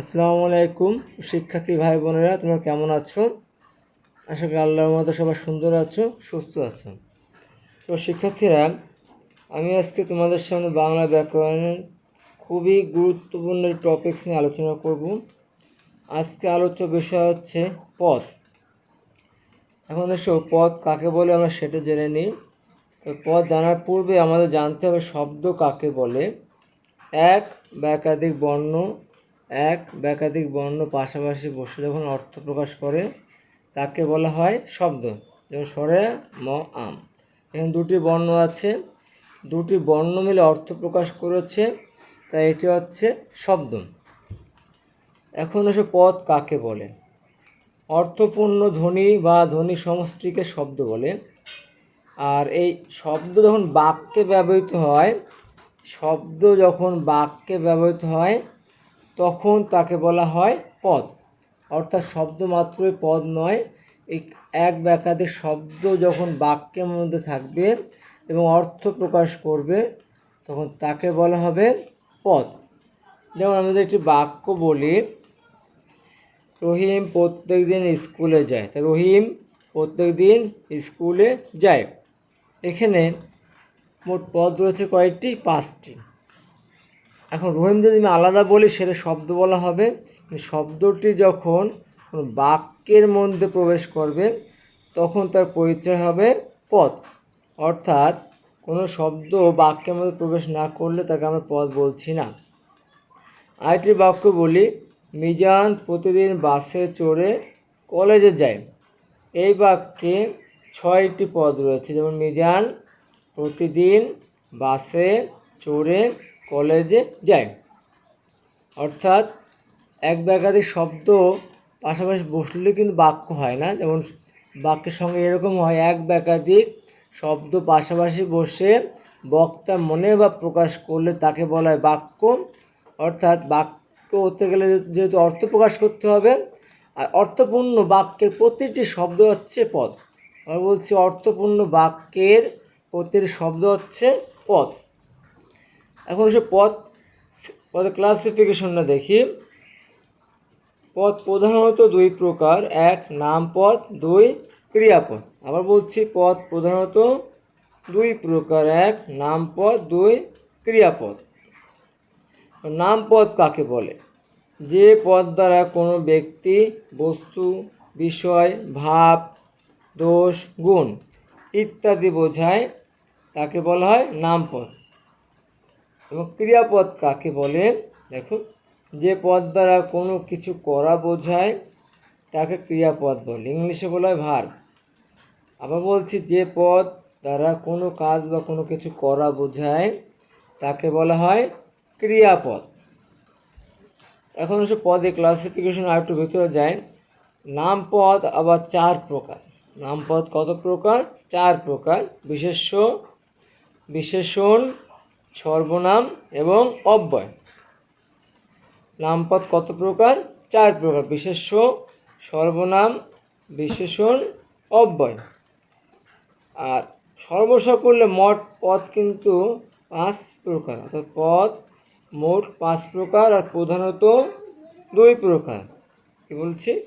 আসসালামু আলাইকুম, শিক্ষার্থী ভাই বোনেরা, তোমরা কেমন আছো? আশা করি আল্লাহর মতো সবাই সুন্দর আছো, সুস্থ আছো। তো শিক্ষার্থীরা, আমি আজকে তোমাদের সামনে বাংলা ব্যাকরণের খুবই গুরুত্বপূর্ণ টপিকস নিয়ে আলোচনা করব। আজকে আলোচ্য বিষয় হচ্ছে পথ। এখন এসো পদ কাকে বলে আমরা সেটা জেনে নিই। তো পথ জানার পূর্বে আমাদের জানতে হবে শব্দ কাকে বলে। এক, বা একাধিক বর্ণ। এক বা একাধিক বর্ণ পাশাপাশি বসে যখন অর্থ প্রকাশ করে, তাকে বলা হয় শব্দ। যেমন স্বরে ম, আম। এখানে দুটি বর্ণ আছে। দুটি বর্ণ মিলে অর্থ প্রকাশ করেছে, তাই এটি হচ্ছে শব্দ। এখন এসে পদ কাকে বলে? অর্থপূর্ণ ধ্বনি বা ধ্বনি সমষ্টিকে শব্দ বলে। আর এই শব্দ যখন বাক্যে ব্যবহৃত হয়, শব্দ যখন বাক্যে ব্যবহৃত হয় তখন তাকে বলা হয় পদ। অর্থাৎ শব্দ মাত্রই পদ নয়, এক বা শব্দ যখন বাক্যের মধ্যে থাকবে এবং অর্থ প্রকাশ করবে, তখন তাকে বলা হবে পদ। যেমন আমাদের একটি বাক্য বলি, রহিম প্রত্যেক দিন স্কুলে যায়। তা রহিম প্রত্যেক দিন স্কুলে যায়। এখানে মোট পদ রয়েছে কয়েকটি পাঁচটি। এখন রহিম যদি আমি আলাদা বলি, সেটা শব্দ বলা হবে। শব্দটি যখন কোনো বাক্যের মধ্যে প্রবেশ করবে, তখন তার পরিচয় হবে পদ। অর্থাৎ কোনো শব্দ বাক্যের মধ্যে প্রবেশ না করলে তাকে আমরা পদ বলছি না। আরেকটি বাক্য বলি, মিজান প্রতিদিন বাসে চড়ে কলেজে যায়। এই বাক্যে ছয়টি পদ রয়েছে, যেমন মিজান প্রতিদিন বাসে চড়ে কলেজে যায়। অর্থাৎ এক বা একাধিক শব্দ পাশাপাশি বসলে কিন্তু বাক্য হয় না। যেমন বাক্যের সঙ্গে এরকম হয়, এক বা একাধিক শব্দ পাশাপাশি বসে বক্তা মনে বা প্রকাশ করলে তাকে বলা হয় বাক্য। অর্থাৎ বাক্য হতে গেলে যেহেতু অর্থ প্রকাশ করতে হবে, আর অর্থপূর্ণ বাক্যের প্রতিটি শব্দ হচ্ছে পদ। আমরা বলছি অর্থপূর্ণ বাক্যের প্রতিটি শব্দ হচ্ছে পদ। এখন সে পদ পদের ক্লাসিফিকেশনটা দেখি। পদ প্রধানত দুই প্রকার, এক নাম পদ দুই ক্রিয়াপদ আবার বলছি পদ প্রধানত দুই প্রকার, এক নাম পদ দুই ক্রিয়াপদ নাম পদ কাকে বলে? যে পদ দ্বারা কোনো ব্যক্তি বস্তু, বিষয়, ভাব, দোষ, গুণ ইত্যাদি বোঝায়, তাকে বলা হয় নাম পদ এবং ক্রিয়াপদ কাকে বলে? দেখুন, যে পদ দ্বারা কোনো কিছু করা বোঝায়, তাকে ক্রিয়াপদ বলে। ইংলিশে বলা হয় ভার। আবার বলছি, যে পদ দ্বারা কোনো কাজ বা কোনো কিছু করা বোঝায়, তাকে বলা হয় ক্রিয়াপদ। এখন সে পদে ক্লাসিফিকেশন আর একটু ভিতরে যায় নাম পদ, আবার চার প্রকার। নাম পদ কত প্রকার? চার প্রকার। বিশেষ্য, বিশেষণ সর্বনাম এবং অব্যয়। নামপদ কত প্রকার? চার প্রকার। বিশেষ্য, সর্বনাম, বিশেষণ, অব্যয়। আর সর্বসকলে মোট পদ কিন্তু পাঁচ প্রকার। অর্থাৎ পদ মোট পাঁচ প্রকার আর প্রধানত দুই প্রকার। কি বলছি?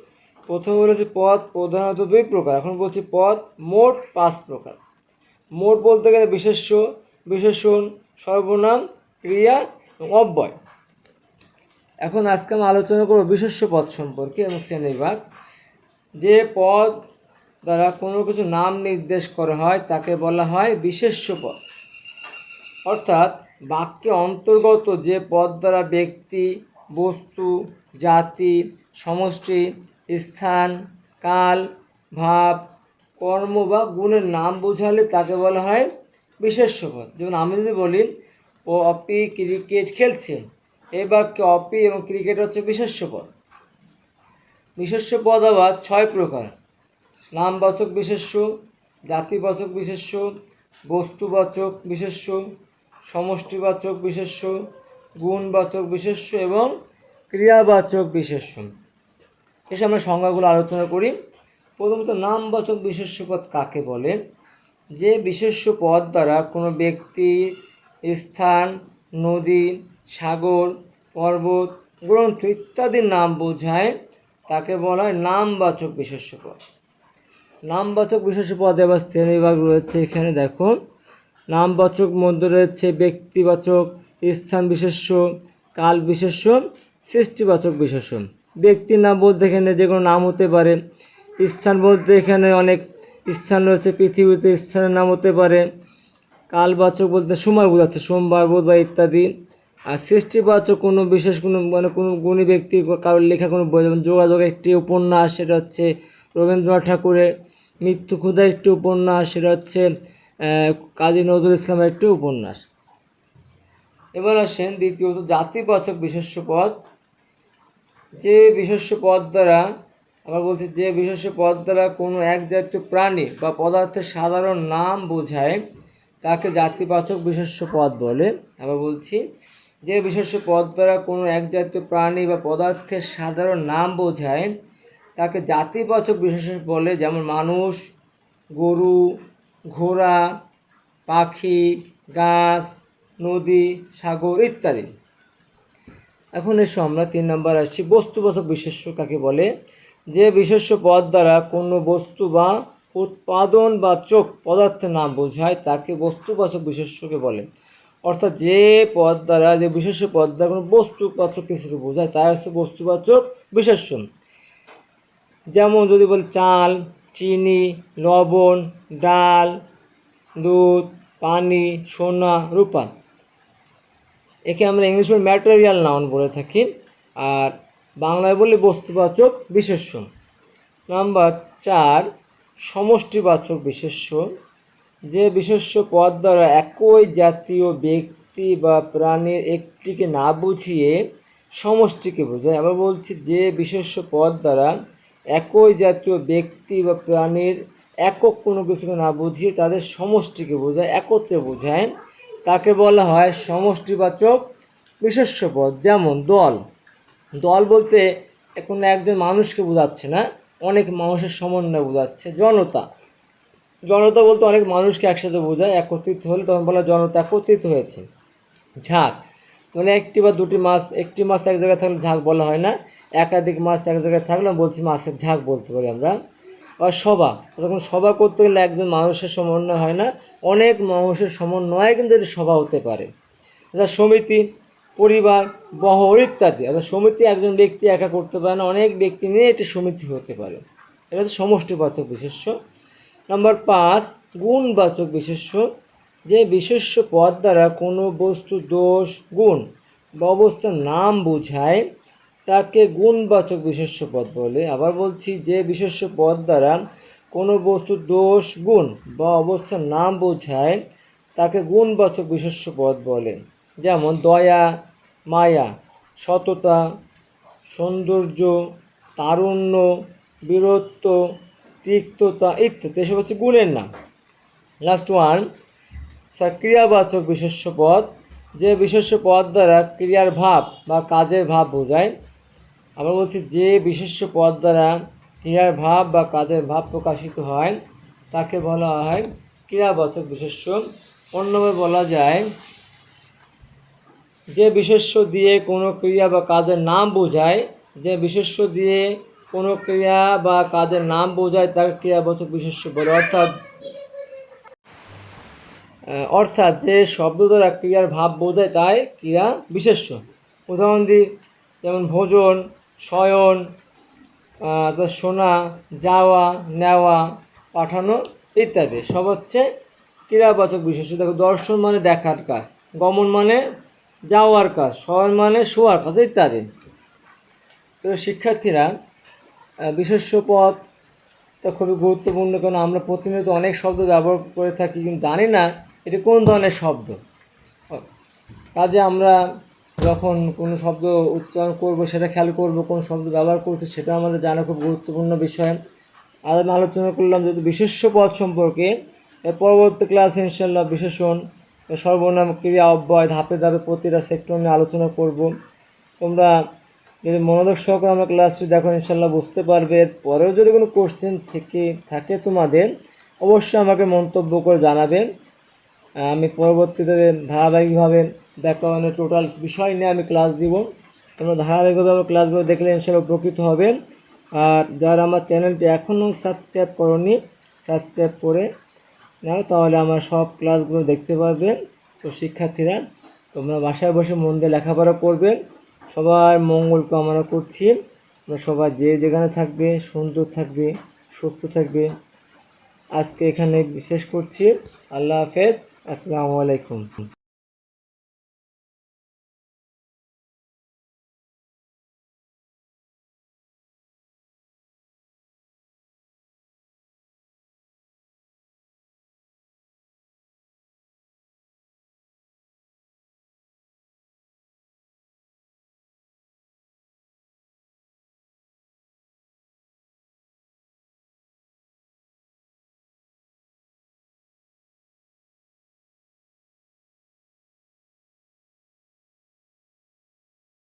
প্রথমে বলেছি পদ, প্রধানত দুই প্রকার। এখন বলছি পদ মোট পাঁচ প্রকার। মোট বলতে গেলে বিশেষ্য, বিশেষণ সর্বনাম, ক্রিয়া এবং অব্যয়। এখন আজকে আমি আলোচনা করব বিশেষ্য পদ সম্পর্কে এবং শ্রেণীবিভাগ। যে পদ দ্বারা কোনো কিছু নাম নির্দেশ করা হয়, তাকে বলা হয় বিশেষ্য পদ। অর্থাৎ বাক্যে অন্তর্গত যে পদ দ্বারা ব্যক্তি, বস্তু, জাতি, সমষ্টি, স্থান, কাল, ভাব, কর্ম বা গুণের নাম বোঝালে তাকে বলা হয় বিশেষ্য পদ যেমন আমি যদি বলি, ও অপি ক্রিকেট খেলছে এই বাক্যে অপি এবং ক্রিকেট হচ্ছে বিশেষ্য পদ। বিশেষ্য পদ আবার ছয় প্রকার। নামবাচক বিশেষ্য, জাতিবাচক বিশেষ্য, বস্তুবাচক বিশেষ্য, সমষ্টিবাচক বিশেষ্য, গুণবাচক বিশেষ্য এবং ক্রিয়াবাচক বিশেষ্য। এসে আমরা সংজ্ঞাগুলো আলোচনা করি। প্রথমত নামবাচক বিশেষ্য পদ কাকে বলে? যে বিশেষ্য পদ দ্বারা কোনো ব্যক্তি স্থান, নদী, সাগর, পর্বত, গ্রন্থ ইত্যাদির নাম বোঝায়, তাকে বলা হয় নামবাচক বিশেষ্য পদ। নামবাচক বিশেষ্য পদে আবার শ্রেণীবিভাগ রয়েছে। এখানে দেখো, নামবাচক মধ্যে রয়েছে ব্যক্তিবাচক, স্থান বিশেষ্য, কাল বিশেষ্য, সৃষ্টিবাচক বিশেষ্য। ব্যক্তির নাম বলতে এখানে যে কোনো নাম হতে পারে। স্থান বলতে এখানে অনেক স্থান রয়েছে পৃথিবীতে, স্থানের নাম হতে পারে কালবাচক বলতে সময় বোঝাচ্ছে, সোমবার, বুধবার ইত্যাদি। আর সৃষ্টিবাচক কোনো বিশেষ কোনো মানে কোনো গুণী ব্যক্তি, কারোর লেখা কোনো বই, যেমন যোগাযোগ একটি উপন্যাস, সেটা হচ্ছে রবীন্দ্রনাথ ঠাকুরের মৃত্যু ক্ষুধা একটি উপন্যাস, সেটা হচ্ছে কাজী নজরুল ইসলামের একটি উপন্যাস। এবার আসেন দ্বিতীয়ত জাতিবাচক বিশেষ্য পদ যে বিশেষ্য পদ দ্বারা আবার বলছি যে বিশেষ পদ দ্বারা কোনো এক জাতীয় প্রাণী বা পদার্থের সাধারণ নাম বোঝায়, তাকে জাতিবাচক বিশেষ্য পদ বলে। আবার বলছি যে বিশেষ্য পদ দ্বারা কোনো এক জাতীয় প্রাণী বা পদার্থের সাধারণ নাম বোঝায়, তাকে জাতিবাচক বিশেষ বলে। যেমন মানুষ, গরু, ঘোড়া, পাখি, গাছ, নদী, সাগর ইত্যাদি। এখন এসো আমরা তিন নম্বর আসছি বস্তুবাচক বিশেষ্য কাকে বলে? যে বিশেষ্য পদ দ্বারা কোনো বস্তু বা উৎপাদন বা চোখ পদার্থের নাম বোঝায়, তাকে বস্তুবাচক বিশেষ্যকে বলে। অর্থাৎ যে পদ দ্বারা, যে বিশেষ্য পদ দ্বারা কোনো বস্তুবাচক কিছুকে বোঝায়, তাই হচ্ছে বস্তুবাচক বিশেষ্য। যেমন যদি বলি চাল, চিনি, লবণ, ডাল, দুধ, পানি, সোনা, রূপা। একে আমরা ইংলিশ ম্যাটেরিয়াল নাউন বলে থাকি। আর বাংলায় বলি বস্তুবাচক বিশেষ্য নাম্বার চার, সমষ্টিবাচক বিশেষ্য যে বিশেষ্য পদ দ্বারা একই জাতীয় ব্যক্তি বা প্রাণীর একটিকে না বুঝিয়ে সমষ্টিকে বোঝায়। আবার বলছি যে বিশেষ্য পদ দ্বারা একই জাতীয় ব্যক্তি বা প্রাণীর একক কোনো কিছুকে না বুঝিয়ে তাদের সমষ্টিকে বোঝায়, একত্রে বোঝায়। তাকে বলা হয় সমষ্টিবাচক বিশেষ্য পদ। যেমন দল। দল বলতে কোনো একজন মানুষকে বোঝাচ্ছে না, অনেক মানুষের সমন্বয় বোঝাচ্ছে, জনতা। জনতা বলতে অনেক মানুষকে একসাথে বোঝায়, একত্রিত হলে তখন বলা জনতা একত্রিত হয়েছে। ঝাঁক মানে একটি বা দুটি মাছ একটি মাছ এক জায়গায় থাকলে ঝাঁক বলা হয় না, একাধিক মাছ এক জায়গায় থাকলে বলছি মাছের ঝাঁক বলতে পারি আমরা। আর সভা তখন সভা করতে গেলে একজন মানুষের সমন্বয় হয় না, অনেক মানুষের সমন্বয়ে কিন্তু সভা হতে পারে। যা সমিতি পরিবার, বহর ইত্যাদি। অর্থাৎ সমিতি একজন ব্যক্তি একা করতে পারে না, অনেক ব্যক্তি নিয়ে এটি সমিতি হতে পারে। এটা হচ্ছে সমষ্টিবাচক বিশেষ্য। নম্বর পাঁচ, গুণবাচক বিশেষ্য। যে বিশেষ্য পদ দ্বারা কোনো বস্তু দোষ, গুণ বা অবস্থার নাম বোঝায়, তাকে গুণবাচক বিশেষ্য পদ বলে। আবার বলছি, যে বিশেষ্য পদ দ্বারা কোনো বস্তুর দোষ, গুণ বা অবস্থার নাম বোঝায়, তাকে গুণবাচক বিশেষ্য পদ বলে। যেমন দয়া, মায়া, সততা, সৌন্দর্য, তারুণ্য, বীরত্ব, তিক্ততা ইত্যাদি। এসব হচ্ছে গুণের নাম। লাস্ট ওয়ান স্যার ক্রিয়াবাচক বিশেষ্য পদ। যে বিশেষ্য পদ দ্বারা ক্রিয়ার ভাব বা কাজের ভাব বোঝায়, আমরা বলছি যে বিশেষ্য পদ দ্বারা ক্রিয়ার ভাব বা কাজের ভাব প্রকাশিত হয়, তাকে বলা হয় ক্রিয়াবাচক বিশেষ্য। অন্যভাবে বলা যায় যে বিশেষ্য দিয়ে কোনো ক্রিয়া বা কাজের নাম বোঝায়, যে বিশেষ্য দিয়ে কোনো ক্রিয়া বা কাজের নাম বোঝায় তাকে ক্রিয়াবাচক বিশেষ্য বলে। অর্থাৎ অর্থাৎ যে শব্দ দ্বারা ক্রিয়ার ভাব বোঝায়, তাই ক্রিয়া বিশেষ্য। উদাহরণ দিই, যেমন ভোজন, শয়ন শোনা, যাওয়া, নেওয়া, পাঠানো ইত্যাদি। সব হচ্ছে ক্রিয়াবাচক বিশেষ্য। দেখো, দর্শন মানে দেখার কাজ, গমন মানে যাওয়ার কাজ শয়ন মানে শোয়ার কাজ ইত্যাদি। তো শিক্ষার্থীরা আহ, বিশেষ্য পদ তা খুবই গুরুত্বপূর্ণ কারণ আমরা প্রতিনিয়ত অনেক শব্দ ব্যবহার করে থাকি কিন্তু জানি না এটি কোন ধরনের শব্দ। কাজে আমরা যখন কোনো শব্দ উচ্চারণ করব সেটা খেয়াল করব কোন শব্দ ব্যবহার করছে সেটা আমাদের জানা খুব গুরুত্বপূর্ণ বিষয়। আজ আমি আলোচনা করলাম যদি বিশেষ্য পদ সম্পর্কে পরবর্তী ক্লাসে ইনশাল্লাহ বিশেষণ। সর্বনাম ক্রিয়া অব্যয় ধাপে ধাপে প্রতিটা সেক্টর নিয়ে আলোচনা করব। তোমরা যদি মনোযোগ সহকারে আমরা ক্লাসটি দেখো ইনশাল্লাহ বুঝতে পারবে। পরেও যদি কোনো কোশ্চেন থেকে থাকে তোমাদের, অবশ্যই আমাকে মন্তব্য করে জানাবে। আমি পরবর্তীতে ধারাবাহিকভাবে ব্যাকরণের টোটাল বিষয় নিয়ে আমি ক্লাস দিব। তোমরা ধারাবাহিকভাবে ক্লাসগুলো দেখলে ইনশাল্লাহ উপকৃত হবে। আর যারা আমার চ্যানেলটি এখনও সাবস্ক্রাইব করনি সাবস্ক্রাইব করে নাও তাহলে আমার সব ক্লাসগুলো দেখতে পারবে তো শিক্ষার্থীরা, তোমরা বাসায় বসে মন দিয়ে লেখাপড়া করবে। সবার মঙ্গল কামনা করছি। তোমরা সবাই যে যেখানে থাকবে, সুন্দর থাকবে, সুস্থ থাকবে। আজকে এখানে শেষ করছি। আল্লাহ হাফেজ। আসসালামু আলাইকুম।